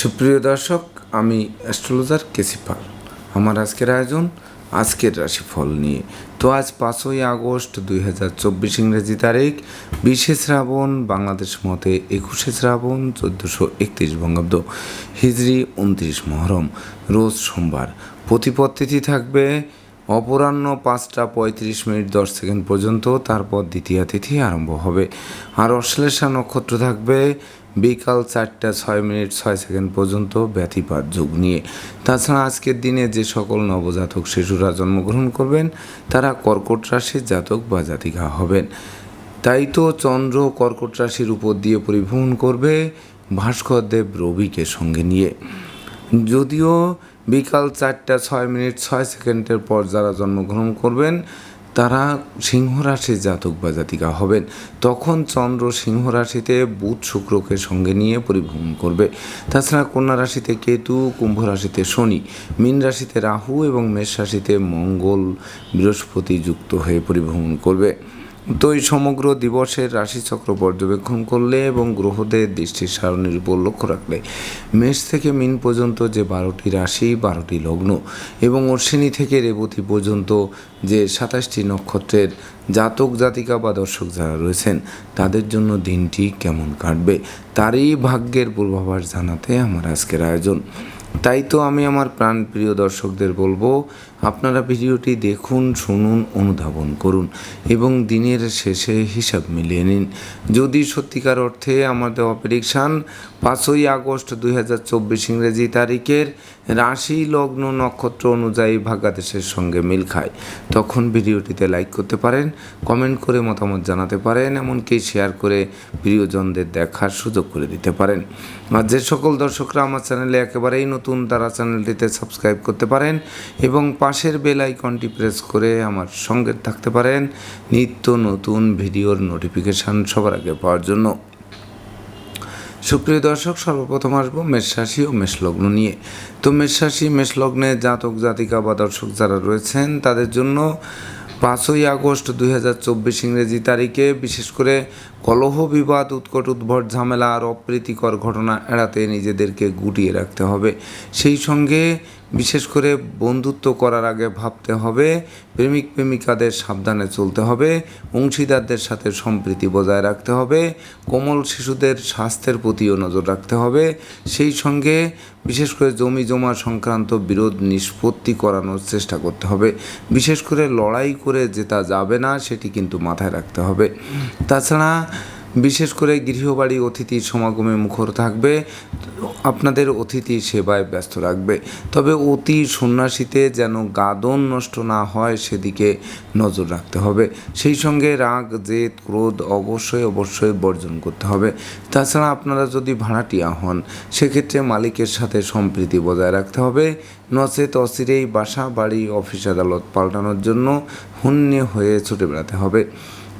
সুপ্রিয় দর্শক, আমি অ্যাস্ট্রোলজার কেসিপাল আমার আজকের আয়োজন, আজকের রাশিফল নিয়ে। তো আজ পাঁচই আগস্ট দুই হাজার চব্বিশ ইংরেজি তারিখ, বিশে শ্রাবণ, বাংলাদেশ মতে একুশে শ্রাবণ, চোদ্দোশো একত্রিশ বঙ্গাব্দ, হিজড়ি উনত্রিশ মহরম, রোজ সোমবার। প্রতিপদ তিথি থাকবে অপরাহ্ন পাঁচটা পঁয়ত্রিশ মিনিট দশ সেকেন্ড পর্যন্ত, তারপর দ্বিতীয় তিথি আরম্ভ হবে। আর অশ্লেষা নক্ষত্র থাকবে বিকাল চারটা ছয় মিনিট ছয় সেকেন্ড পর্যন্ত ব্যতিপাত যোগ নিয়ে। তাছাড়া আজকের দিনে যে সকল নবজাতক শিশুরা জন্মগ্রহণ করবেন, তারা কর্কট রাশির জাতক বা জাতিকা হবেন। তাই তো চন্দ্র কর্কট রাশির উপর দিয়ে পরিভ্রমণ করবে ভাস্কর দেব রবিকে সঙ্গে নিয়ে। যদিও বিকাল চারটা ছয় মিনিট ছয় সেকেন্ডের পর যারা জন্মগ্রহণ করবেন, তারা সিংহ রাশির জাতক বা জাতিকা হবেন। তখন চন্দ্র সিংহ রাশিতে বুধ শুক্রকে সঙ্গে নিয়ে পরিভ্রমণ করবে। তাছাড়া কন্যা রাশিতে কেতু, কুম্ভ রাশিতে শনি, মীন রাশিতে রাহু এবং মেষ রাশিতে মঙ্গল বৃহস্পতি যুক্ত হয়ে পরিভ্রমণ করবে। তো এই সমগ্র দিবসের রাশিচক্র পর্যবেক্ষণ করলে এবং গ্রহদের দৃষ্টির সারণীর উপর লক্ষ্য রাখলে মেষ থেকে মিন পর্যন্ত যে বারোটি রাশি, বারোটি লগ্ন এবং অশ্বিনী থেকে রেবতী পর্যন্ত যে সাতাশটি নক্ষত্রের জাতক, জাতিকা বা দর্শক যারা রয়েছেন, তাদের জন্য দিনটি কেমন কাটবে তারই ভাগ্যের পূর্বাভাস জানাতে আমার আজকের আয়োজন। তাই তো আমি আমার প্রাণ প্রিয় দর্শকদের বলব আপনারা ভিডিওটি দেখুন, শুনুন, অনুধাবন করুন এবং দিনের শেষে হিসাব মিলিয়ে নিন। যদি সত্যিকার অর্থে আমাদের দেওয়া প্রেডিকশান পাঁচই আগস্ট দুই হাজার চব্বিশ ইংরেজি তারিখের রাশি লগ্ন নক্ষত্র অনুযায়ী ভাগ্যাদেশের সঙ্গে মিল খায়, তখন ভিডিওটিতে লাইক করতে পারেন কমেন্ট করে মতামত জানাতে পারেন, এমনকি শেয়ার করে প্রিয়জনদের দেখার সুযোগ করে দিতে পারেন। আর যে সকল দর্শকরা আমার চ্যানেলে একেবারেই নতুন, তারা চ্যানেলটিতে সাবস্ক্রাইব করতে পারেন এবং পাশের বেল আইকনটি প্রেস করে আমার সঙ্গে থাকতে পারেন নিত্য নতুন ভিডিওর নোটিফিকেশান সবার আগে পাওয়ার জন্য। সুপ্রিয় দর্শক, সর্বপ্রথম আসব মেষরাশি ও মেষলগ্ন নিয়ে। তো মেষরাশি মেষলগ্নে জাতক, জাতিকা বা দর্শক যারা রয়েছেন, তাদের জন্য পাঁচই আগস্ট দুই হাজার চব্বিশ ইংরেজি তারিখে বিশেষ করে কলহ বিবাদ, উৎকট উদ্ভট ঝামেলা আর অপ্রীতিকর ঘটনা এড়াতে নিজেদেরকে গুটিয়ে রাখতে হবে। সেই সঙ্গে বিশেষ করে বন্ধুত্ব করার আগে ভাবতে হবে, প্রেমিক প্রেমিকাদের সাবধানে চলতে হবে, অংশীদারদের সাথে সম্প্রীতি বজায় রাখতে হবে, কোমল শিশুদের স্বাস্থ্যের প্রতিও নজর রাখতে হবে। সেই সঙ্গে বিশেষ করে জমি জমা সংক্রান্ত বিরোধ নিষ্পত্তি করানোর চেষ্টা করতে হবে। বিশেষ করে লড়াই করে জেতা যাবে না, সেটি কিন্তু মাথায় রাখতে হবে। তাছাড়া বিশেষ করে গৃহবাড়ি অতিথির সমাগমে মুখর থাকবে, আপনাদের অতিথি সেবায় ব্যস্ত রাখবে। তবে অতি সন্ন্যাসীতে যেন গাদন নষ্ট না হয়, সেদিকে নজর রাখতে হবে। সেই সঙ্গে রাগ, জেদ, ক্রোধ অবশ্যই অবশ্যই বর্জন করতে হবে। তাছাড়া আপনারা যদি ভাড়াটিয়া হন, সেক্ষেত্রে মালিকের সাথে সম্প্রীতি বজায় রাখতে হবে। নচেত অচিরেই বাসা, বাড়ি, অফিস, আদালত পাল্টানোর জন্য হুন্যে হয়ে ছুটে বেড়াতে হবে।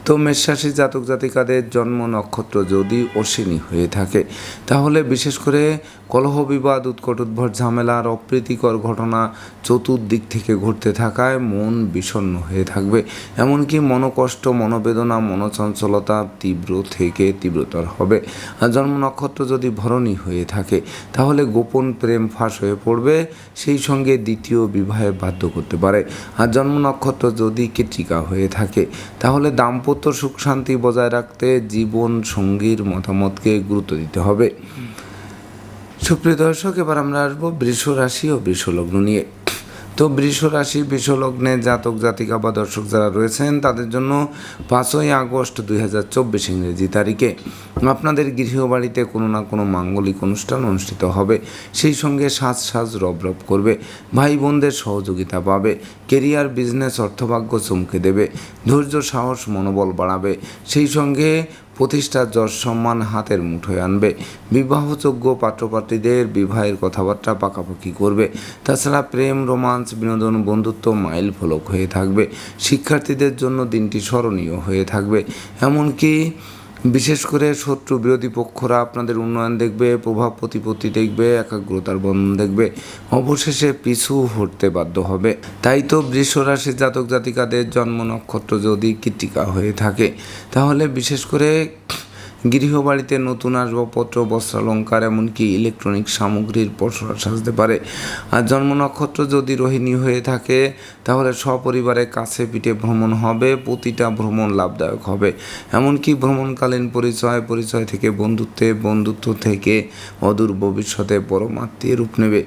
তো মেষরাশি জাতক জাতিকাদের জন্ম নক্ষত্র যদি অশ্বিনী হয়ে থাকে তাহলে বিশেষ করে কলহ বিবাদ উৎকট উদ্ভট ঝামেলা আর অপ্রীতিকর ঘটনা চতুর্দিক থেকে ঘটতে থাকায় মন বিষণ্ণ হয়ে থাকবে। এমনকি মনোকষ্ট, মনোবেদনা, মনোচঞ্চলতা তীব্র থেকে তীব্রতর হবে। আর জন্ম নক্ষত্র যদি ভরণী হয়ে থাকে, তাহলে গোপন প্রেম ফাঁস হয়ে পড়বে, সেই সঙ্গে দ্বিতীয় বিবাহে বাধ্য করতে পারে। আর জন্ম নক্ষত্র যদি কৃতিকা হয়ে থাকে, তাহলে দাম্পত্য সুখ শান্তি বজায় রাখতে জীবন সঙ্গীর মতামতকে গুরুত্ব দিতে হবে। সুপ্রিয় দর্শক, এবার আমরা আসব বৃষ রাশি ও বৃষ লগ্ন নিয়ে। তো বৃষ রাশি, বৃষ লগ্নে জাতক, জাতিকা বা দর্শক যারা রয়েছেন, তাদের জন্য পাঁচই আগস্ট দুই হাজার চব্বিশ ইংরেজি তারিখে আপনাদের গৃহবাড়িতে কোনো না কোনো মাঙ্গলিক অনুষ্ঠান অনুষ্ঠিত হবে। সেই সঙ্গে সাজ সাজ রব রব করবে, ভাই বোনদের সহযোগিতা পাবে, কেরিয়ার, বিজনেস, অর্থভাগ্য চমকে দেবে, ধৈর্য, সাহস, মনোবল বাড়াবে। সেই সঙ্গে প্রতিষ্ঠার যশ সম্মান হাতের মুঠোয় আনবে। বিবাহযোগ্য পাত্রপাত্রীদের বিবাহের কথাবার্তা পাকাপাকি করবে। তাছাড়া প্রেম, রোমান্স, বিনোদন, বন্ধুত্ব মাইল ফলক হয়ে থাকবে। শিক্ষার্থীদের জন্য দিনটি স্মরণীয় হয়ে থাকবে। এমনকি বিশেষ করে শত্রু বিরোধী পক্ষরা আপনাদের উন্নয়ন দেখবে, প্রভাব প্রতিপত্তি দেখবে, একাগ্রতার বন্ধন দেখবে, অবশেষে পিছু হটতে বাধ্য হবে। তাই তো বৃষ রাশির জাতক জাতিকাদের জন্ম নক্ষত্র যদি কৃতিকা হয়ে থাকে, তাহলে বিশেষ করে গৃহবাড়িতে নতুন আসবাবপত্র, বস্ত্রালঙ্কার, এমনকি ইলেকট্রনিক সামগ্রীর পসরা সাজতে পারে। আর জন্ম নক্ষত্র যদি রোহিণী হয়ে থাকে, তাহলে সপরিবারে কাছে পিঠে ভ্রমণ হবে, প্রতিটা ভ্রমণ লাভদায়ক হবে। এমনকি ভ্রমণকালীন পরিচয় পরিচয় থেকে বন্ধুত্বে, বন্ধুত্ব থেকে অদূর ভবিষ্যতে পরমাত্মীয় রূপ নেবে।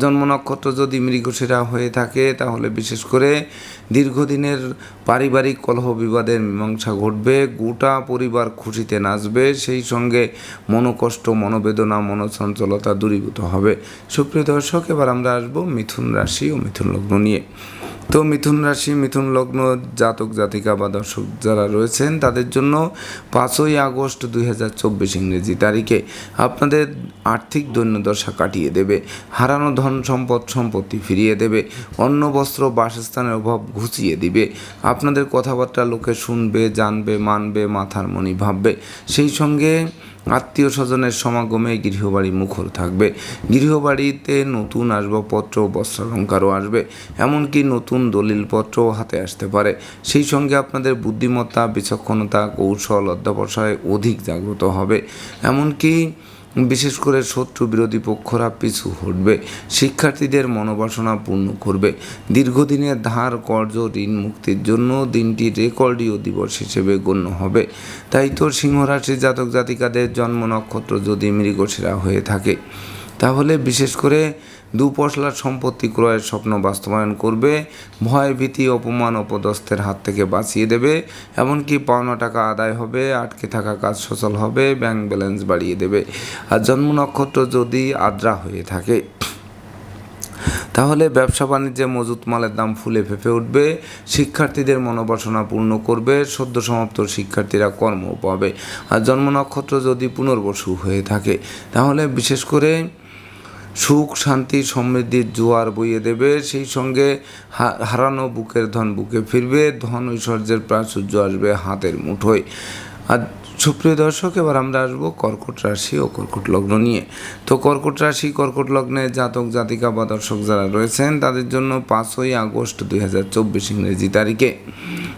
জন্ম নক্ষত্র যদি মৃগশিরা হয়ে থাকে, তাহলে বিশেষ করে দীর্ঘদিনের পারিবারিক কলহ বিবাদের মীমাংসা ঘটবে, গোটা পরিবার খুশিতে নাচবে, সেই সঙ্গে মনোকষ্ট, মনোবেদনা, মনোচঞ্চলতা দূরীভূত হবে। সুপ্রিয় দর্শক, এবার আমরা আসব মিথুন রাশি ও মিথুন লগ্ন নিয়ে। তো মিথুন রাশি, মিথুন লগ্ন জাতক, জাতিকা বা দর্শক যারা রয়েছেন, তাদের জন্য পাঁচই আগস্ট দুই হাজার চব্বিশ ইংরেজি তারিখে আপনাদের আর্থিক দৈন্যদশা কাটিয়ে দেবে। হারানো ধন সম্পদ, সম্পত্তি ফিরিয়ে দেবে। অন্ন, বস্ত্র, বাসস্থানের অভাব ঘুচিয়ে দিবে। আপনাদের কথাবার্তা লোকে শুনবে, জানবে, মানবে, মাথার মনি ভাববে। সেই সঙ্গে আত্মীয় স্বজনের সমাগমে গৃহবাড়ি মুখর থাকবে। গৃহবাড়িতে নতুন আসবাবপত্র, বস্ত্রালঙ্কারও আসবে। এমনকি নতুন দলিলপত্রও হাতে আসতে পারে। সেই সঙ্গে আপনাদের বুদ্ধিমত্তা, বিচক্ষণতা, কৌশল, অধ্যাবসায় অধিক জাগ্রত হবে। এমনকি বিশেষ করে শত্রু বিরোধী পক্ষরা পিছু হটবে, শিক্ষার্থীদের মনোবাসনা পূর্ণ করবে। দীর্ঘদিনের ধার কর্য ঋণ মুক্তির জন্য দিনটি রেকর্ডীয় দিবস হিসেবে গণ্য হবে। তাই তো সিংহরাশির জাতক জাতিকাদের জন্ম নক্ষত্র যদি মৃগশিরা হয়ে থাকে, তাহলে বিশেষ করে দুপশলার সম্পত্তি ক্রয়ের স্বপ্ন বাস্তবায়ন করবে, ভয়, ভীতি, অপমান, অপদস্থের হাত থেকে বাঁচিয়ে দেবে, এমনকি পাওনা টাকা আদায় হবে, আটকে থাকা কাজ সচল হবে, ব্যাংক ব্যালেন্স বাড়িয়ে দেবে। আর জন্ম নক্ষত্র যদি আদ্রা হয়ে থাকে, তাহলে ব্যবসা বাণিজ্যে মজুত মালের দাম ফুলে ফেঁপে উঠবে, শিক্ষার্থীদের মনোবাসনা পূর্ণ করবে, সদ্য সমাপ্ত শিক্ষার্থীরা কর্ম পাবে। আর জন্ম নক্ষত্র যদি পুনর্বসু হয়ে থাকে, তাহলে বিশেষ করে সুখ, শান্তি সমৃদ্ধির জোয়ার বইয়ে দেবে। সেই সঙ্গে হারানো বুকের ধন বুকে ফিরবে। ধন ঐশ্বর্যের প্রাচুর্য আসবে হাতের মুঠোয়। আর সুপ্রিয় দর্শক, এবার আমরা আসব কর্কট রাশি ও কর্কট লগ্ন নিয়ে। তো কর্কট রাশি, কর্কট লগ্নে জাতক, জাতিকা বা দর্শক যারা রয়েছেন, তাদের জন্য পাঁচই আগস্ট দুই হাজার চব্বিশ ইংরেজি তারিখে।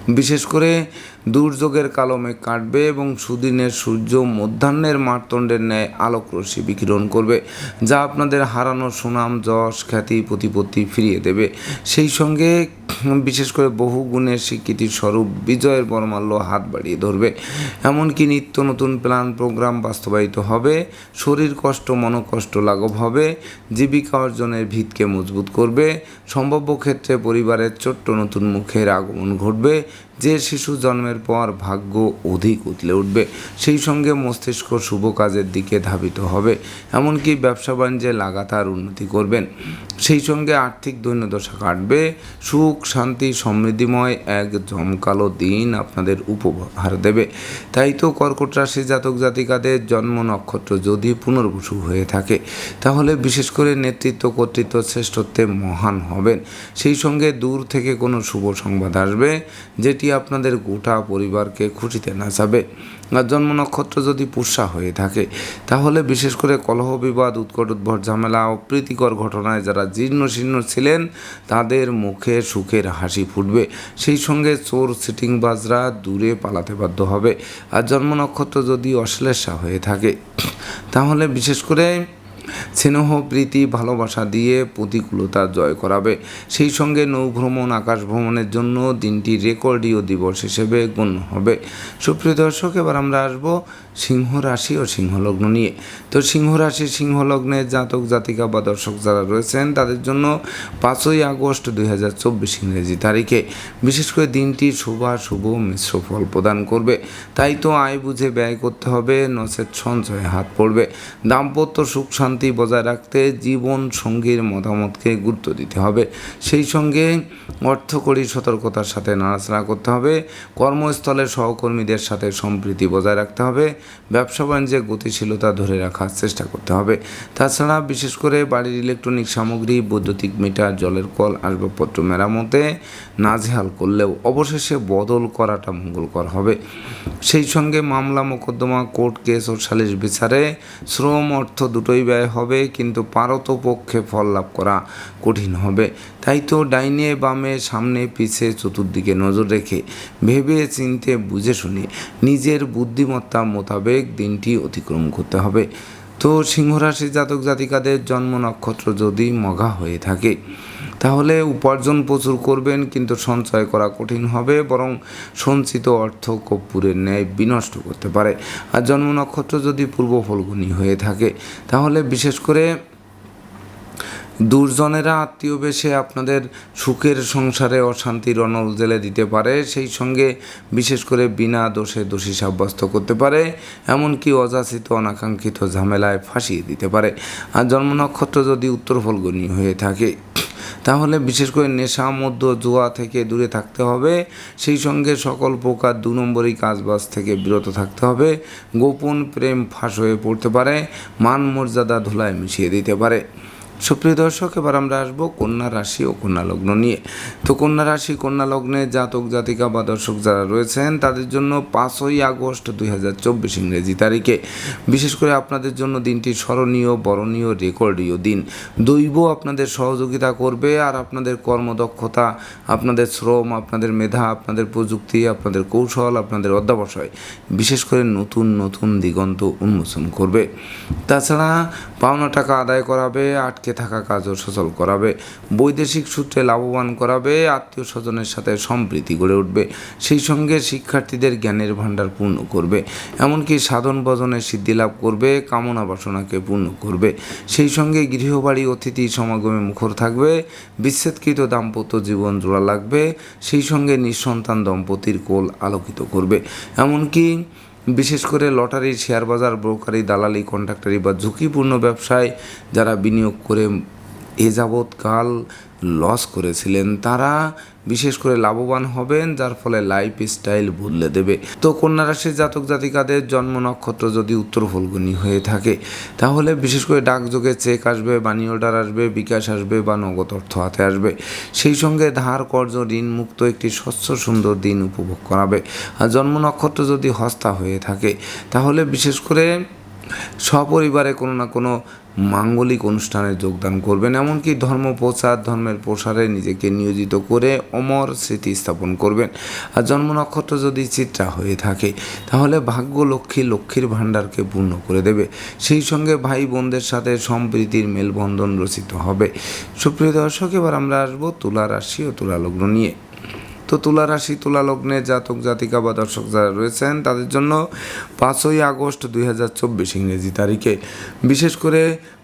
বিশেষ করে দুর্যোগের কালমে কাটবে এবং সুদিনের সূর্য মধ্যাহ্নের মারতণ্ডের ন্যায় আলোক রশ্মি বিকিরণ করবে, যা আপনাদের হারানো সুনাম, যশ, খ্যাতি, প্রতিপত্তি ফিরিয়ে দেবে। সেই সঙ্গে বিশেষ করে বহু গুণের স্বীকৃতির স্বরূপ বিজয়ের বরমাল্য হাত বাড়িয়ে ধরবে। এমনকি নিত্য নতুন প্ল্যান প্রোগ্রাম বাস্তবায়িত হবে, শরীর কষ্ট মনোকষ্ট লাঘব হবে, জীবিকা অর্জনের ভিতকে মজবুত করবে, সম্ভাব্য ক্ষেত্রে পরিবারের ছোট্ট নতুন মুখের আগমন ঘটবে যে শিশু জন্মের পর ভাগ্য অধিক উতলে উঠবে, সেই সঙ্গে মস্তিষ্ক শুভ কাজের দিকে ধাবিত হবে। এমনকি ব্যবসা বাণিজ্যে লাগাতার উন্নতি করবেন। সেই সঙ্গে আর্থিক দৈন্যদশা কাটবে। সুখ, শান্তি, সমৃদ্ধিময় এক জমকালো দিন আপনাদের উপহার দেবে। তাই তো কর্কট রাশি জাতক জাতিকাদের জন্ম নক্ষত্র যদি পুনর্বসু হয়ে থাকে, তাহলে বিশেষ করে নেতৃত্ব, কর্তৃত্ব, শ্রেষ্ঠত্বে মহান হবেন। সেই সঙ্গে দূর থেকে কোনো শুভ সংবাদ আসবে, যেটি আপনাদের গোটা পরিবারকে খুশিতে নাচাবে আর জন্ম নক্ষত্র যদি পুষ্যা হয়ে থাকে, তাহলে বিশেষ করে কলহ বিবাদ, উৎকট উদ্ভট ঝামেলা ও প্রীতিকর ঘটনায় যারা জীর্ণ শীর্ণ ছিলেন, তাদের মুখে সুখের হাসি ফুটবে। সেই সঙ্গে চোর সিটিং বাজরা দূরে পালাতে বাধ্য হবে। আর জন্ম নক্ষত্র যদি অশ্লেষা হয়ে থাকে, তাহলে বিশেষ করে স্নেহ, প্রীতি, ভালোবাসা দিয়ে প্রতিকূলতা জয় করাবে। সেই সঙ্গে নৌভ্রমণ আকাশ ভ্রমণের জন্য দিনটি রেকর্ডীয় দিবস হিসেবে গণ্য হবে। সুপ্রিয় দর্শক, এবার আমরা আসব সিংহ রাশি ও সিংহলগ্ন নিয়ে। তো সিংহ রাশি সিংহলগ্নের জাতক, জাতিকা বা দর্শক যারা রয়েছেন, তাদের জন্য পাঁচই আগস্ট দুই হাজার চব্বিশ ইংরেজি তারিখে বিশেষ করে দিনটি শুভ শুভ মিশ্র ফল প্রদান করবে। তাই তো আয় বুঝে ব্যয় করতে হবে, নচেত সঞ্চয়ে হাত পড়বে। দাম্পত্য সুখ শান্তি বজায় রাখতে জীবন সঙ্গীর মতামতকে গুরুত্ব দিতে হবে। সেই সঙ্গে অর্থকরী সতর্কতার সাথে নাড়াচাড়া করতে হবে। কর্মস্থলে সহকর্মীদের সাথে সম্প্রীতি বজায় রাখতে হবে। ব্যবসা বাণিজ্যে গতিশীলতা ধরে রাখার চেষ্টা করতে হবে। তাছাড়া বিশেষ করে বাড়ির ইলেকট্রনিক সামগ্রী, বৈদ্যুতিক মিটার, জলের কল, আসবাবপত্র মেরামতে নাজেহাল করলেও অবশেষে বদল করাটা মঙ্গলকর হবে। সেই সঙ্গে মামলা, মোকদ্দমা, কোর্ট কেস ও সালিশ বিচারে শ্রম, অর্থ দুটোই ব্যয় ব্যয় হবে, কিন্তু পারত পক্ষে ফল লাভ করা কঠিন হবে। তাই তো ডাইনে বামে সামনে পিছে চতুর্দিকে নজর রেখে ভেবে চিনতে বুঝে শুনে নিজের বুদ্ধিমত্তা মোতাবেক দিনটি অতিক্রম করতে হবে। তো সিংহরাশি জাতক জাতিকাদের জন্ম নক্ষত্র যদি মঘা হয়ে থাকে তাহলে উপার্জন প্রচুর করবেন, কিন্তু সঞ্চয় করা কঠিন হবে, বরং সঞ্চিত অর্থ কর্পূরের ন্যায় বিনষ্ট করতে পারে। আর জন্ম নক্ষত্র যদি পূর্ব ফলগুনি হয়ে থাকে, তাহলে বিশেষ করে দুর্জনেরা আত্মীয় বেশে আপনাদের সুখের সংসারে অশান্তির অনল জেলে দিতে পারে, সেই সঙ্গে বিশেষ করে বিনা দোষে দোষী সাব্যস্ত করতে পারে, এমনকি অযাচিত অনাকাঙ্ক্ষিত ঝামেলায় ফাঁসিয়ে দিতে পারে। আর জন্ম নক্ষত্র যদি উত্তর ফলগুনি হয়ে থাকে তাহলে বিশেষ করে নেশা মধ্য জোয়া থেকে দূরে থাকতে হবে। সেই সঙ্গে সকল প্রকার দু নম্বরই কাজবাজ থেকে বিরত থাকতে হবে। গোপন প্রেম ফাঁস হয়ে পড়তে পারে। মান মর্যাদা ধুলায় মিশিয়ে দিতে পারে। সুপ্রিয় দর্শক, এবার আমরা আসব কন্যা রাশি ও কন্যা লগ্ন নিয়ে। তো কন্যা রাশি, কন্যা লগ্নে জাতক, জাতিকা বা দর্শক যারা রয়েছেন, তাদের জন্য পাঁচই আগস্ট দুই হাজার চব্বিশ ইংরেজি তারিখে। বিশেষ করে আপনাদের জন্য দিনটি স্মরণীয়, বরণীয়, রেকর্ডীয় দিন। দৈব আপনাদের সহযোগিতা করবে আর আপনাদের কর্মদক্ষতা, আপনাদের শ্রম, আপনাদের মেধা, আপনাদের প্রযুক্তি, আপনাদের কৌশল, আপনাদের অধ্যাবসায়, বিশেষ করে নতুন নতুন দিগন্ত উন্মোচন করবে। তাছাড়া পাওনা টাকা আদায় করাবে, আটকে থাকা কাজও সচল করাবে, বৈদেশিক সূত্রে লাভবান করাবে, আত্মীয় স্বজনের সাথে সম্প্রীতি গড়ে উঠবে, সেই সঙ্গে শিক্ষার্থীদের জ্ঞানের ভাণ্ডার পূর্ণ করবে, এমনকি সাধন ভজনে সিদ্ধি লাভ করবে, কামনা বাসনাকে পূর্ণ করবে। সেই সঙ্গে গৃহবাড়ি অতিথি সমাগমে মুখর থাকবে, বিচ্ছেদকৃত দাম্পত্য জীবন জোড়া লাগবে, সেই সঙ্গে নিঃসন্তান দম্পতির কোল আলোকিত করবে। এমনকি বিশেষ করে লটারি শেয়ার বাজার ব্রোকারি দালালি কন্ট্রাক্টারি বা ঝুঁকিপূর্ণ ব্যবসায় যারা বিনিয়োগ করে এ যাবৎকাল লস করেছিলেন তারা, বিশেষ করে লাভবান হবেন, যার ফলে লাইফ স্টাইল বদলে দেবে। তো কন্যা রাশির জাতক জাতিকাদের জন্ম নক্ষত্র যদি উত্তর ফলগুনি হয়ে থাকে, তাহলে বিশেষ করে ডাকযোগে চেক আসবে মানি অর্ডার আসবে, বিকাশ আসবে বা নগদ অর্থ হাতে আসবে। সেই সঙ্গে ধার কর্য ঋণ মুক্ত একটি স্বচ্ছ সুন্দর দিন উপভোগ করাবে। আর জন্ম নক্ষত্র যদি হস্তা হয়ে থাকে, তাহলে বিশেষ করে সপরিবারে কোনো না কোনো মাঙ্গলিক অনুষ্ঠানে যোগদান করবেন, এমনকি ধর্ম প্রচার, ধর্মের প্রসারে নিজেকে নিয়োজিত করে অমর স্মৃতি স্থাপন করবেন। আর জন্ম নক্ষত্র যদি চিত্রা হয়ে থাকে, তাহলে ভাগ্য লক্ষ্মী লক্ষ্মীর ভাণ্ডারকে পূর্ণ করে দেবে। সেই সঙ্গে ভাই বোনদের সাথে সম্প্রীতির মেলবন্ধন রচিত হবে। সুপ্রিয় দর্শক, এবার আমরা আসব তুলা রাশি ও তুলা লগ্ন নিয়ে। তো তুলা রাশি, তুলা লগ্নে জাতক, জাতিকা বা দর্শক যারা রয়েছেন, তাদের জন্য পাঁচই আগস্ট দুই হাজার চব্বিশ ইংরেজি তারিখে। বিশেষ করে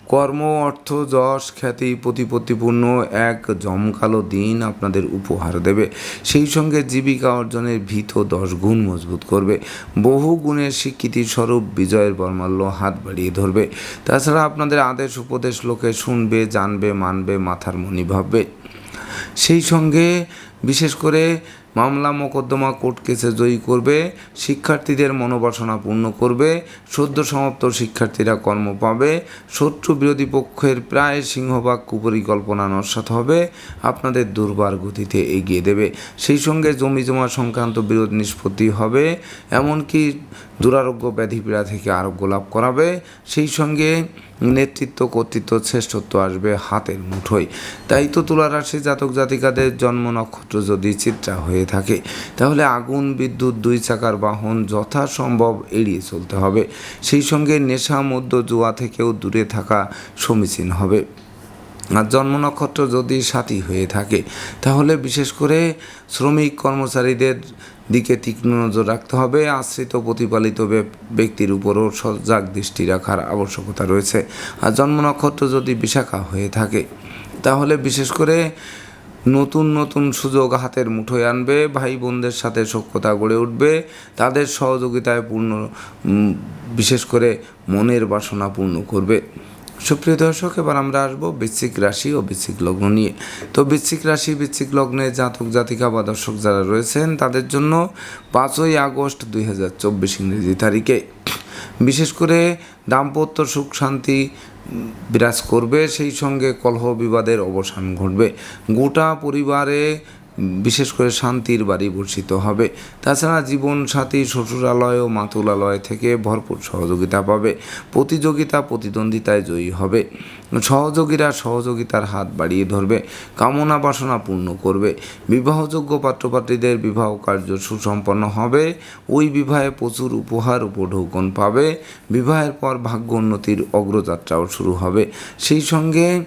কর্ম, অর্থ, যশ, খ্যাতি, প্রতিপত্তিপূর্ণ এক জমকালো দিন আপনাদের উপহার দেবে। সেই সঙ্গে জীবিকা অর্জনের ভীত দশ গুণ মজবুত করবে। বহু গুণের স্বীকৃতি স্বরূপ বিজয়ের বর্মাল্য হাত বাড়িয়ে ধরবে। তাছাড়া আপনাদের আদেশ, উপদেশ, লোকে শুনবে, জানবে, মানবে, মাথার মনি ভাববে। সেই সঙ্গে বিশেষ করে মামলা মোকদ্দমা কোর্ট কেসে জয়ী করবে, শিক্ষার্থীদের মনোবাসনা পূর্ণ করবে, সদ্য সমাপ্ত শিক্ষার্থীরা কর্ম পাবে, শত্রু বিরোধী পক্ষের প্রায় সিংহভাগ কুপরিকল্পনা নস্বাত হবে, আপনাদের দুর্বার গতিতে এগিয়ে দেবে। সেই সঙ্গে জমি জমা সংক্রান্ত বিরোধ নিষ্পত্তি হবে, এমনকি দুরারোগ্য ব্যাধিপীড়া থেকে আরোগ্য লাভ করাবে। সেই সঙ্গে নেতৃত্ব, কর্তৃত্ব, শ্রেষ্ঠত্ব আসবে হাতের মুঠোয়। তাই তো তুলা রাশি জাতক জাতিকাদের জন্ম নক্ষত্র যদি চিত্রা হয়ে থাকে, তাহলে আগুন, বিদ্যুৎ, দুই চাকার বাহন যথাসম্ভব এড়িয়ে চলতে হবে। সেই সঙ্গে নেশা মধ্য জুয়া থেকেও দূরে থাকা সমীচীন হবে। আর জন্ম নক্ষত্র যদি সাথী হয়ে থাকে, তাহলে বিশেষ করে শ্রমিক কর্মচারীদের দিকে তীক্ষ্ণ নজর রাখতে হবে। আশ্রিত প্রতিপালিত ব্যক্তির উপরও সজাগ দৃষ্টি রাখার আবশ্যকতা রয়েছে। আর জন্ম নক্ষত্র যদি বিশাখা হয়ে থাকে, তাহলে বিশেষ করে নতুন নতুন সুযোগ হাতের মুঠোয় আনবে ভাই বোনদের সাথে সখ্যতা গড়ে উঠবে, তাদের সহযোগিতায় পূর্ণ বিশেষ করে মনের বাসনা পূর্ণ করবে। সুপ্রিয় দর্শক, এবার আমরা আসব বৃশ্চিক রাশি ও বৃশ্চিক লগ্ন নিয়ে। তো বৃশ্চিক রাশি, বৃশ্চিক লগ্নে জাতক, জাতিকা বা দর্শক যারা রয়েছেন, তাদের জন্য পাঁচই আগস্ট দুই হাজার চব্বিশ ইংরেজি তারিখে। বিশেষ করে দাম্পত্য সুখ, শান্তি বিরাজ করবে, সেই সঙ্গে কলহ বিবাদের অবসান ঘটবে। গোটা পরিবারে বিশেষ করে শান্তির বাড়ি ভূষিত হবে। তাছাড়া জীবন সাথী, শ্বশুরালয় ও মাতুলালয় থেকে ভরপুর সহযোগিতা পাবে। প্রতিযোগিতা, প্রতিদ্বন্দ্বিতায় জয়ী হবে। সহযোগীরা সহযোগিতার হাত বাড়িয়ে ধরবে, কামনা বাসনা পূর্ণ করবে। বিবাহযোগ্য পাত্রপাত্রীদের বিবাহ কার্য সুসম্পন্ন হবে, ওই বিবাহে প্রচুর উপহার উপঢৌকন পাবে। বিবাহের পর ভাগ্য উন্নতির অগ্রযাত্রাও শুরু হবে। সেই সঙ্গে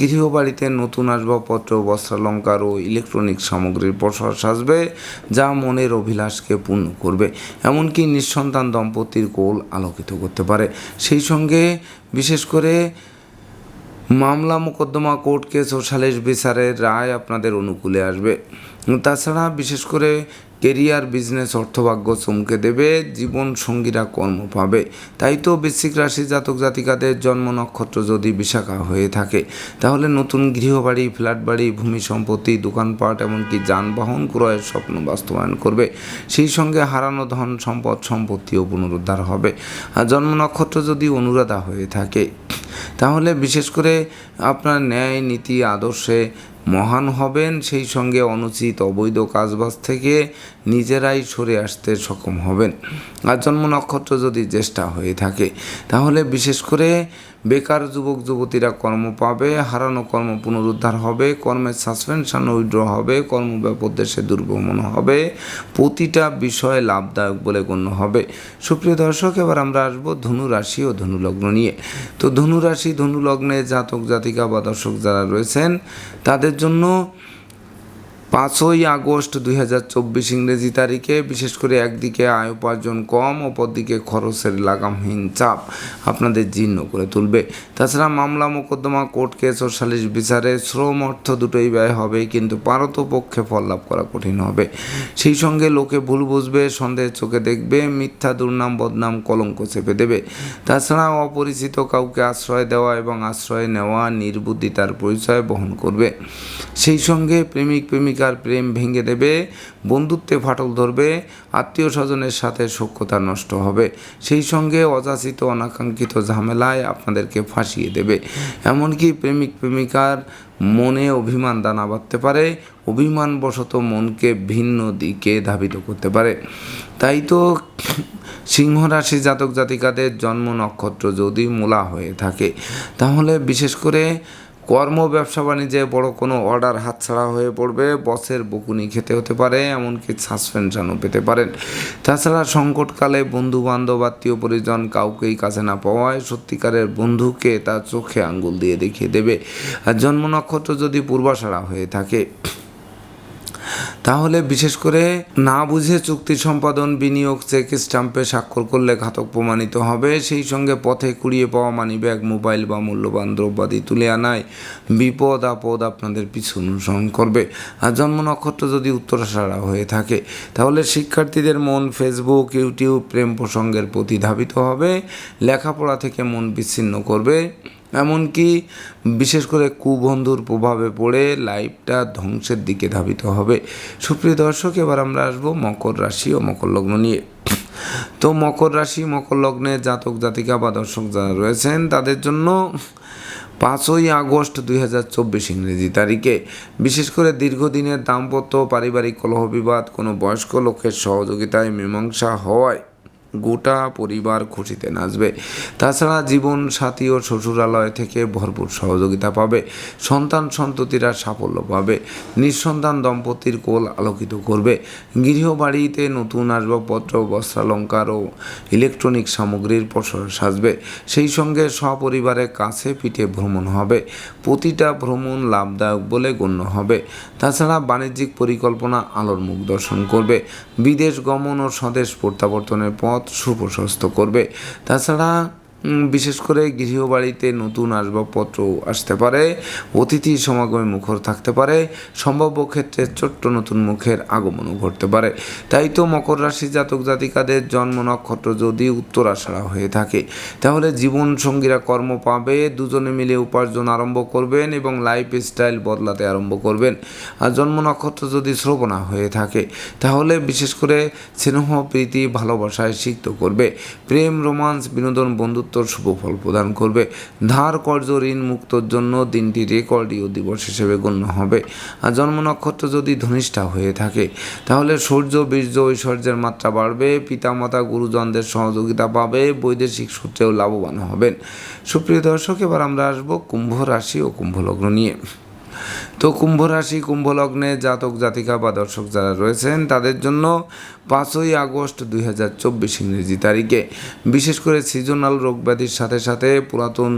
গৃহবাড়িতে নতুন আসবাবপত্র, বস্ত্রালঙ্কার ও ইলেকট্রনিক সামগ্রীর প্রসার সাজবে, যা মনের অভিলাষকে পূর্ণ করবে। এমনকি নিঃসন্তান দম্পতির কোল আলোকিত করতে পারে। সেই সঙ্গে বিশেষ করে মামলা মোকদ্দমা কোর্ট কেস ও সালিশ বিচারের রায় আপনাদের অনুকূলে আসবে। তাছাড়া বিশেষ করে কেরিয়ার, বিজনেস, অর্থভাগ্য চমকে দেবে, জীবন সঙ্গীরা কর্ম পাবে। তাই তো বৃশ্চিক রাশি জাতক জাতিকাদের জন্ম নক্ষত্র যদি বিশাখা হয়ে থাকে, তাহলে নতুন গৃহবাড়ি ফ্ল্যাট বাড়ি ভূমি সম্পত্তি, দোকানপাট, এমনকি যানবাহন ক্রয়ের স্বপ্ন বাস্তবায়ন করবে। সেই সঙ্গে হারানো ধন, সম্পদ, সম্পত্তিও পুনরুদ্ধার হবে। আর জন্ম নক্ষত্র যদি অনুরাধা হয়ে থাকে, তাহলে বিশেষ করে আপনার ন্যায়, নীতি, আদর্শে মহান হবেন, সেই সঙ্গে অনুচিত অবৈধ কাজবাজ থেকে নিজেরাই সরে আসতে সক্ষম হবেন। আর জন্ম নক্ষত্র যদি চেষ্টা হয়ে থাকে, তাহলে বিশেষ করে বেকার যুবক, যুবতীরা কর্ম পাবে, হারানো কর্ম পুনরুদ্ধার হবে কর্মের সাসপেনশন উইড্র হবে কর্ম দেশে দুর্গমন হবে, প্রতিটা বিষয়ে লাভদায়ক বলে গণ্য হবে। সুপ্রিয় দর্শক, এবার আমরা আসব ধনু রাশি ও ধনুলগ্ন নিয়ে। তো ধনুরাশি ধনুলগ্নে ধনু জাতক জাতিকা বা দর্শক যারা রয়েছেন, তাদের জন্য পাঁচই আগস্ট দুই হাজার চব্বিশ ইংরেজি তারিখে বিশেষ করে একদিকে আয় উপার্জন কম, অপরদিকে খরচের লাগামহীন চাপ আপনাদের জীর্ণ করে তুলবে। তাছাড়া মামলা, মোকদ্দমা, কোর্ট কেস ও সালিশ বিচারে শ্রম অর্থ দুটোই ব্যয় হবে, কিন্তু পারত পক্ষে ফল লাভ করা কঠিন হবে। সেই সঙ্গে লোকে ভুল বুঝবে, সন্দেহের চোখে দেখবে, মিথ্যা, দুর্নাম, বদনাম, কলঙ্ক চেপে দেবে। তাছাড়া অপরিচিত কাউকে আশ্রয় দেওয়া এবং আশ্রয় নেওয়া নির্বুদ্ধিতার পরিচয় বহন করবে। সেই সঙ্গে প্রেমিক প্রেমিকার প্রেম ভেঙে দেবে, বন্ধুত্বে ফাটল ধরবে, আত্মীয় স্বজনের সাথে সখ্যতা নষ্ট হবে। সেই সঙ্গে অযাচিত, অনাকাঙ্ক্ষিত ঝামেলায় আপনাদেরকে ফাঁসিয়ে দেবে। এমনকি প্রেমিক, প্রেমিকার মনে অভিমান দানা বাঁধতে পারে, অভিমানবশত মনকে ভিন্ন দিকে ধাবিত করতে পারে। তাই তো সিংহ রাশি জাতক জাতিকাদের জন্ম নক্ষত্র যদি মূলা হয়ে থাকে, তাহলে বিশেষ করে কর্ম, ব্যবসা বাণিজ্যে বড় কোনো অর্ডার হাতছাড়া হয়ে পড়বে বসের বকুনি খেতে হতে পারে, এমনকি সাসপেনশনও পেতে পারেন। তাছাড়া সংকটকালে বন্ধু বান্ধব আত্মীয় পরিজন কাউকেই কাছে না পাওয়ায় সত্যিকারের বন্ধুকে তার চোখে আঙ্গুল দিয়ে দেখিয়ে দেবে। আর জন্ম নক্ষত্র যদি পূর্বাশারা হয়ে থাকে তাহলে বিশেষ করে না বুঝে চুক্তি সম্পাদন, বিনিয়োগ, চেক স্টাম্পে স্বাক্ষর করলে ঘাতক প্রমাণিত হবে। সেই সঙ্গে পথে কুড়িয়ে পাওয়া মানি ব্যাগ মোবাইল বা মূল্যবান দ্রব্যাদি তুলে আনায় বিপদ আপদ আপনাদের পিছু অনুসরণ করবে। আর জন্ম নক্ষত্র যদি উত্তরাষাড়া হয়ে থাকে, তাহলে শিক্ষার্থীদের মন ফেসবুক ইউটিউব প্রেম প্রসঙ্গের প্রতি ধাবিত হবে। লেখাপড়া থেকে মন বিচ্ছিন্ন করবে। এমনকি বিশেষ করে কুবন্ধুর প্রভাবে পড়ে লাইফটা ধ্বংসের দিকে ধাবিত হবে। সুপ্রিয় দর্শক, এবার আমরা আসব মকর রাশি ও মকর লগ্ন নিয়ে। তো মকর রাশি, মকর লগ্নে জাতক, জাতিকা বা দর্শক যারা রয়েছেন, তাদের জন্য পাঁচই আগস্ট দুই হাজার চব্বিশ ইংরেজি তারিখে। বিশেষ করে দীর্ঘদিনের দাম্পত্য, পারিবারিক কলহ বিবাদ কোনো বয়স্ক লোকের সহযোগিতায় মীমাংসা হওয়ায় গোটা পরিবার খুশিতে নাচবে। তাছাড়া জীবন সাথী ও শ্বশুরালয় থেকে ভরপুর সহযোগিতা পাবে। সন্তান সন্ততিরা সাফল্য পাবে। নিঃসন্তান দম্পতির কোল আলোকিত করবে। গৃহবাড়িতে নতুন আসবাবপত্র, বস্ত্রালঙ্কার ও ইলেকট্রনিক সামগ্রীর প্রসার সাজবে। সেই সঙ্গে সপরিবারে কাছে পিঠে ভ্রমণ হবে। প্রতিটা ভ্রমণ লাভদায়ক বলে গণ্য হবে। তাছাড়া বাণিজ্যিক পরিকল্পনা আলোর মুখ দর্শন করবে। বিদেশ গমন ও স্বদেশ প্রত্যাবর্তনের পথ সুপ্রশস্ত করবে। তাছাড়া বিশেষ করে গৃহবাড়িতে নতুন আসবাবপত্র আসতে পারে, অতিথি সমাগমে মুখর থাকতে পারে, সম্ভাব্য ক্ষেত্রে ছোট্ট নতুন মুখের আগমনও ঘটতে পারে। তাই তো মকর রাশি জাতক জাতিকাদের জন্ম নক্ষত্র যদি উত্তরাষাড়া হয়ে থাকে, তাহলে জীবন সঙ্গীরা কর্ম পাবে, দুজনে মিলে উপার্জন আরম্ভ করবেন এবং লাইফ স্টাইল বদলাতে আরম্ভ করবেন। আর জন্ম নক্ষত্র যদি শ্রবণা হয়ে থাকে, তাহলে বিশেষ করে স্নেহ, প্রীতি, ভালোবাসায় সিক্ত করবে। প্রেম, রোমান্স, বিনোদন, বন্ধুত্ব গুরুত্বর শুভ ফল প্রদান করবে। ধার কর্য ঋণ মুক্তর জন্য দিনটি রেকর্ডীয় দিবস হিসেবে গণ্য হবে। আর জন্ম নক্ষত্র যদি ধনিষ্ঠা হয়ে থাকে, তাহলে সূর্য, বীর্য, ঐশ্বর্যের মাত্রা বাড়বে, পিতামাতা, গুরুজনদের সহযোগিতা পাবে, বৈদেশিক সূত্রেও লাভবান হবেন। সুপ্রিয় দর্শক, এবার আমরা আসব কুম্ভ রাশি ও কুম্ভ লগ্ন নিয়ে। তো কুম্ভ রাশি কুম্ভ লগ্নে জাতক, জাতিকা বা দর্শক যারা রয়েছেন, তাদের জন্য পাঁচই আগস্ট দুই হাজার চব্বিশ ইংরেজি তারিখে। বিশেষ করে সিজনাল রোগ ব্যাধির সাথে সাথে পুরাতন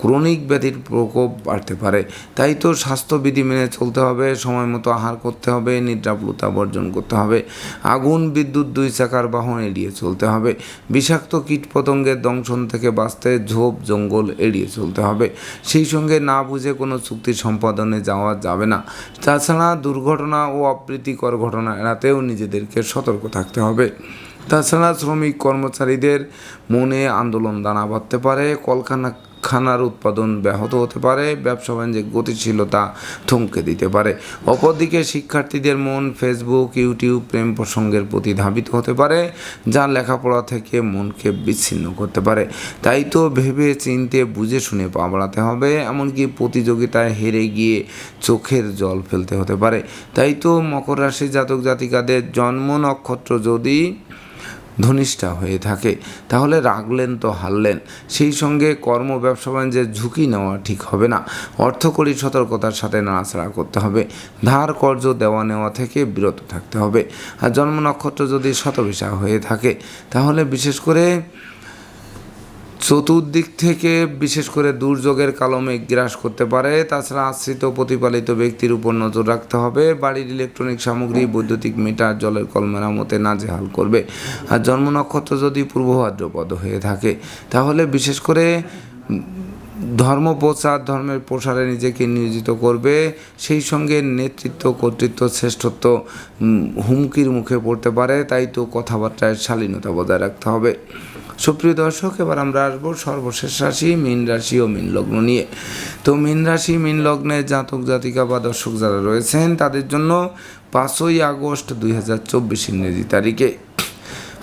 ক্রনিক ব্যাধির প্রকোপ বাড়তে পারে। তাই তো স্বাস্থ্যবিধি মেনে চলতে হবে, সময় মতো আহার করতে হবে নিদ্রাপ্লুতা বর্জন করতে হবে। আগুন, বিদ্যুৎ, দুই চাকার বাহন এড়িয়ে চলতে হবে। বিষাক্ত কীটপতঙ্গের দংশন থেকে বাঁচতে ঝোপ, জঙ্গল এড়িয়ে চলতে হবে। সেই সঙ্গে না বুঝে কোনো চুক্তি সম্পাদনে যাওয়া যাবে না। তাছাড়া দুর্ঘটনা ও অপ্রীতিকর ঘটনা এড়াতেও নিজেদেরকে সতর্ক থাকতে হবে। তাছাড়া শ্রমিক কর্মচারীদের মনে আন্দোলন দানা বাঁধতে পারে। কলকারখানা খানার উৎপাদন ব্যাহত হতে পারে, ব্যবসা বাণিজ্যের গতিশীলতা থমকে দিতে পারে। অপরদিকে শিক্ষার্থীদের মন ফেসবুক ইউটিউব প্রেম প্রসঙ্গের প্রতি ধাবিত হতে পারে, যা লেখাপড়া থেকে মনকে বিচ্ছিন্ন করতে পারে। তাই তো ভেবে চিনতে বুঝে শুনে পা বাড়াতে হবে, এমনকি প্রতিযোগিতায় হেরে গিয়ে চোখের জল ফেলতে হতে পারে। তাই তো মকর রাশি জাতক জাতিকাদের জন্ম নক্ষত্র যদি ধনিষ্ঠা হয়ে থাকে। তাহলে রাগলেন তো হারলেন। সেই সঙ্গে কর্ম ব্যবসা বাণিজ্যের ঝুঁকি নেওয়া ঠিক হবে না। অর্থকরী সতর্কতার সাথে নাড়াচাড়া করতে হবে। ধার কর্য দেওয়া নেওয়া থেকে বিরত থাকতে হবে। আর জন্ম নক্ষত্র যদি শতবিশা হয়ে থাকে, তাহলে বিশেষ করে চতুর্দিক থেকে বিশেষ করে দুর্যোগের কালমে গ্রাস করতে পারে। তাছাড়া আশ্রিত প্রতিপালিত ব্যক্তির উপর নজর রাখতে হবে। বাড়ির ইলেকট্রনিক সামগ্রী, বৈদ্যুতিক মিটার, জলের কল মেরামতে নাজেহাল করবে। আর জন্ম নক্ষত্র যদি পূর্ব ভাদ্রপদ হয়ে থাকে, তাহলে বিশেষ করে ধর্ম প্রচার, ধর্মের প্রসারে নিজেকে নিয়োজিত করবে। সেই সঙ্গে নেতৃত্ব, কর্তৃত্ব, শ্রেষ্ঠত্ব হুমকির মুখে পড়তে পারে। তাই তো কথাবার্তায় শালীনতা বজায় রাখতে হবে। সুপ্রিয় দর্শক, এবার আমরা আসব সর্বশেষ রাশি, মীন রাশি ও মীন লগ্ন নিয়ে। তো মীন রাশি, মীন লগ্নে জাতক, জাতিকা বা দর্শক যারা রয়েছেন, তাদের জন্য পাঁচই আগস্ট দুই হাজার চব্বিশ ইংরেজি তারিখে।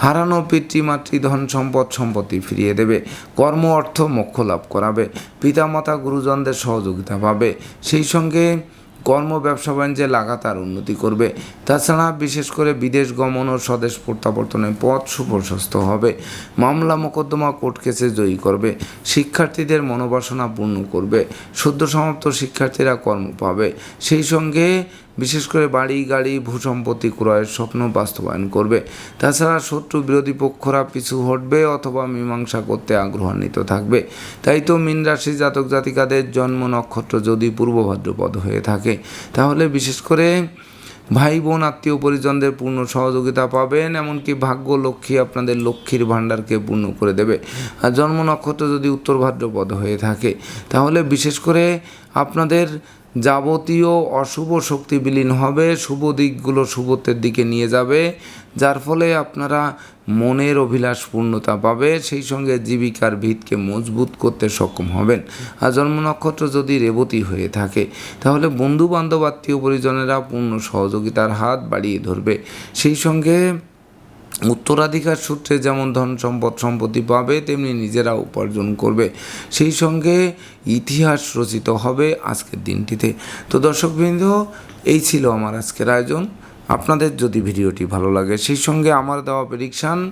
হারানো পিতৃমাতৃ ধন সম্পদ, সম্পত্তি ফিরিয়ে দেবে। কর্ম, অর্থ, মোক্ষ লাভ করাবে। পিতামাতা, গুরুজনদের সহযোগিতা পাবে। সেই সঙ্গে কর্ম ব্যবসা বাণিজ্যে লাগাতার উন্নতি করবে। তাছাড়া বিশেষ করে বিদেশ গমন ও স্বদেশ প্রত্যাবর্তনের পথ সুপ্রশস্ত হবে। মামলা মোকদ্দমা কোর্ট কেসে জয়ী করবে। শিক্ষার্থীদের মনোবাসনা পূর্ণ করবে। সদ্য সমাপ্ত শিক্ষার্থীরা কর্ম পাবে। সেই সঙ্গে বিশেষ করে বাড়ি, গাড়ি, ভূসম্পত্তি ক্রয়ের স্বপ্ন বাস্তবায়ন করবে। তাছাড়া শত্রু বিরোধী পক্ষরা পিছু হটবে অথবা মীমাংসা করতে আগ্রহান্বিত থাকবে। তাই তো মীন রাশি জাতক জাতিকাদের জন্ম নক্ষত্র যদি পূর্ব ভাদ্রপদ হয়ে থাকে, তাহলে বিশেষ করে ভাই বোন আত্মীয় পরিজনদের পূর্ণ সহযোগিতা পাবেন, এমনকি ভাগ্য লক্ষ্মী আপনাদের লক্ষ্মীর ভাণ্ডারকে পূর্ণ করে দেবে। আর জন্ম নক্ষত্র যদি উত্তর ভাদ্রপদ হয়ে থাকে, তাহলে বিশেষ করে আপনাদের যাবতীয় অশুভ শক্তি বিলীন হবে, শুভ দিকগুলো শুভত্বের দিকে নিয়ে যাবে, যার ফলে আপনারা মনের অভিলাষ পূর্ণতা পাবে, সেই সঙ্গে জীবিকার ভিতকে মজবুত করতে সক্ষম হবেন। আর জন্ম নক্ষত্র যদি রেবতী হয়ে থাকে, তাহলে বন্ধু বান্ধব আত্মীয় পরিজনেরা পূর্ণ সহযোগিতার হাত বাড়িয়ে ধরবে। সেই সঙ্গে উত্তরাধিকার সূত্রে যেমন ধন সম্পদ সম্পত্তি পাবে, তেমনি নিজেরা উপার্জন করবে। সেই সঙ্গে ইতিহাস রচিত হবে আজকের দিনটিতে। তো দর্শকবৃন্দ, এই ছিল আমার আজকের আয়োজন। আপনাদের যদি ভিডিওটি ভালো লাগে, সেই সঙ্গে আমার দেওয়া প্রেডিকশান